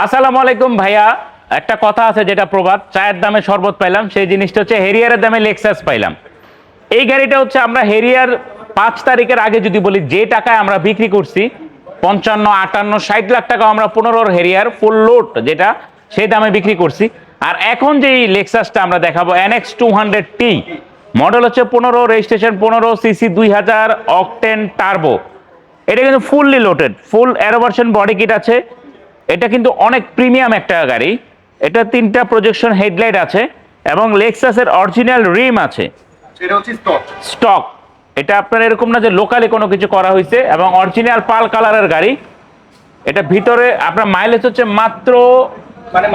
আসসালামু আলাইকুম ভাইয়া। একটা কথা আছে যেটা প্রবাদ, চায়ের দামে শরবত পাইলাম, সেই জিনিসটা হচ্ছে হেরিয়ারের দামে লেক্সাস পাইলাম। এই গাড়িটা হচ্ছে আমরা হেরিয়ার পাঁচ তারিখের আগে যদি বলি, যে টাকায় আমরা বিক্রি করছি, পঞ্চান্ন, আটান্ন, ষাট লাখ টাকা আমরা পনেরোর হেরিয়ার ফুল লোড যেটা, সেই দামে বিক্রি করছি। আর এখন যে লেক্সাসটা আমরা দেখাবো NX two hundred T model হচ্ছে পনেরো রেজিস্ট্রেশন পনেরো সিসি দুই হাজার অকটেন টার্বো এটা কিন্তু fully loaded full aero version body kit আছে। এটা কিন্তু অনেক প্রিমিয়াম একটা গাড়ি। এটা তিনটা প্রজেকশন হেডলাইট আছে এবং লেক্সাসের অরিজিনাল রিম আছে। স্টক এটা আপনার এরকম না যে লোকালি কোনো কিছু করা হয়েছে এবং অরিজিনাল পাল কালারের গাড়ি। এটা ভিতরে আপনার মাইলেজ হচ্ছে মাত্র মানে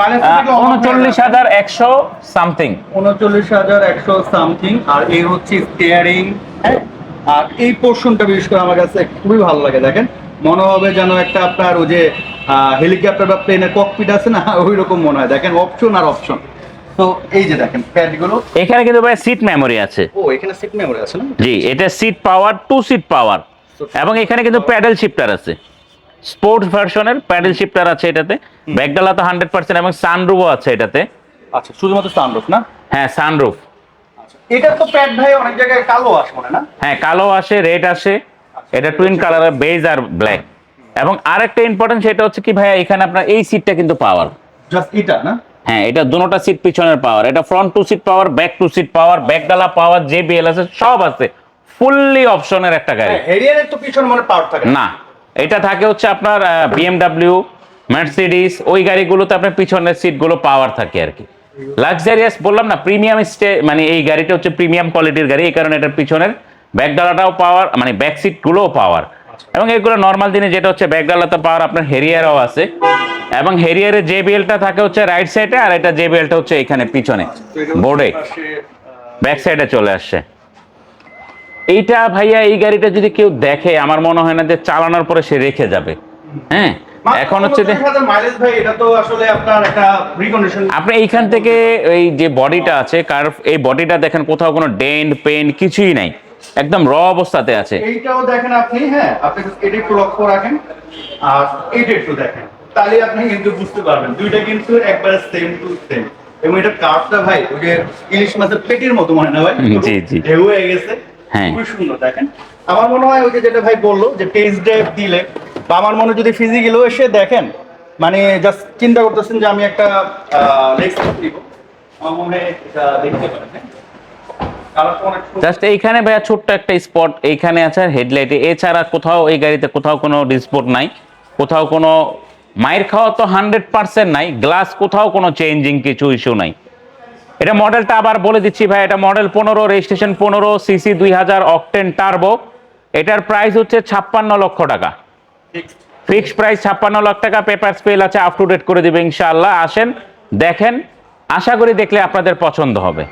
উনচল্লিশ হাজার একশো সামথিং উনচল্লিশ হাজার একশো সামথিং আর এই হচ্ছে স্টিয়ারিং হ্যাঁ। আর এই পোর্শনটা বিশেষ করে আমার কাছে খুবই ভালো লাগে দেখেন। মনে হবে যেন একটা আপনার ওই যে হেলিকপ্টার বা প্লেনের ককপিট আছে না ওই রকম মনে হয়। দেখেন অপশন আর অপশন তো এই যে দেখেন প্যাডগুলো। এখানে কিন্তু ভাই সিট মেমোরি আছে। ও এখানে সিট মেমোরি আছে না? জি এটা seat power two seat power এবং এখানে কিন্তু প্যাডেল শিফটার আছে। স্পোর্টস ভার্সনের প্যাডেল শিফটার আছে এটাতে। ব্যাকডালা তো হান্ড্রেড পার্সেন্ট এবং সানরুফও আছে এটাতে। আচ্ছা শুধুমাত্র সানরুফ না? হ্যাঁ সানরুফ এটা তো প্যাড ভাই অনেক জায়গায় কালো আসে না? হ্যাঁ কালো আসে রেড আসে। এটা টুইন কালারের বেজ আর ব্ল্যাক এবং আরেকটা ইম্পর্টেন্ট সেটা হচ্ছে কি ভাইয়া এখানে আপনার এই সিটটা কিন্তু পাওয়ার জাস্ট এটা না? হ্যাঁ এটা দুটোটা সিট পিছনের পাওয়ার এটা front two seat power back two seat power ব্যাকডালা power যে বিএল আছে সব আছে। ফুললি অপশনের একটা গাড়ি। হেরিয়ারের তো পিছনে মনে পাওয়ার থাকে। না এটা থাকে হচ্ছে আপনার বিএমডাব্লিউ মার্সিডিস ওই গাড়িগুলোতে আপনার পিছনের সিটগুলো পাওয়ার থাকে আর কি। লাক্সারিয়াস বললাম না প্রিমিয়াম স্টে মানে এই গাড়িটা হচ্ছে প্রিমিয়াম কোয়ালিটির গাড়ি এই কারণে এটার পিছনের ব্যাকডালাটাও পাওয়ার মানে ব্যাক সিটগুলোও পাওয়ার এবং এগুলো নর্মাল দিনে যেটা হচ্ছে ব্যাকডালাতে পাওয়ার আপনার হেরিয়ারও আছে। এবং হেরিয়ারের যে বিএলটা থাকে হচ্ছে রাইট সাইডে আর এটা যে বিএলটা হচ্ছে এখানে পিছনে বোর্ডে ব্যাক সাইডে চলে আসছে। এইটা ভাইয়া এই গাড়িটা যদি কেউ দেখে আমার মনে হয় না যে চালানোর পরে সে রেখে যাবে। হ্যাঁ? এখন হচ্ছে যে মাইলেজ ভাই এটা তো আসলে আপনার একটা রিকন্ডিশন আপনি এইখান থেকে এই যে বডিটা আছে কার্ভ এই বডিটা দেখেন কোথাও কোনো ডেন্ট পেন কিছুই নাই। একদম র অবস্থাতে আছে। এইটাও দেখেন আপনি হ্যাঁ আপনি এটা একটু লক্ষ্য রাখেন আর এইটা একটু দেখেন। তাহলে আপনি কিন্তু বুঝতে পারবেন দুইটা কিন্তু একবারে সেম টু সেম এবং এটা কার্ভটা ভাই ওই যে ইলিশ মাছের পেটির মতো মনে না ভাই? জি, জি। ঢেউ হয়ে গেছে। হ্যাঁ। খুবই সুন্দর দেখেন। আমার মনে হয় ওই যে যেটা ভাই বলল যে টেস্ট ড্রাইভ দিলে বা আমার মনে হয় যদি ফিজিক্যালও এসে দেখেন মানে জাস্ট চিন্তা করতেছেন যে আমি একটা লেক্স নিব আমার মনে হয় এটা দেখতে পারেন হ্যাঁ কালারটা অনেক সুন্দর। জাস্ট এইখানে ভাইয়া ছোট্ট একটা স্পট এইখানে আছে হেডলাইটে। এছাড়া কোথাও এই গাড়িতে কোথাও কোনো ডিসপোর্ট নাই। কোথাও কোনো মায়ের খাওয়া তো হান্ড্রেড পার্সেন্ট নাই। গ্লাস কোথাও কোনো চেঞ্জিং কিছু ইস্যু নাই। এটা মডেলটা আবার বলে দিচ্ছি ভাই এটা মডেল পনেরো রেজিস্ট্রেশন পনেরো সিসি দুই হাজার অকটেন টার্বো এটার প্রাইস হচ্ছে ছাপ্পান্ন লক্ষ টাকা. ফিক্সড প্রাইস ছাপ্পান্ন লাখ টাকা পেপার স্পেল আছে আপ টু ডেট করে দিবে ইনশাআল্লাহ। আসেন দেখেন আশা করি দেখলে আপনাদের পছন্দ হবে।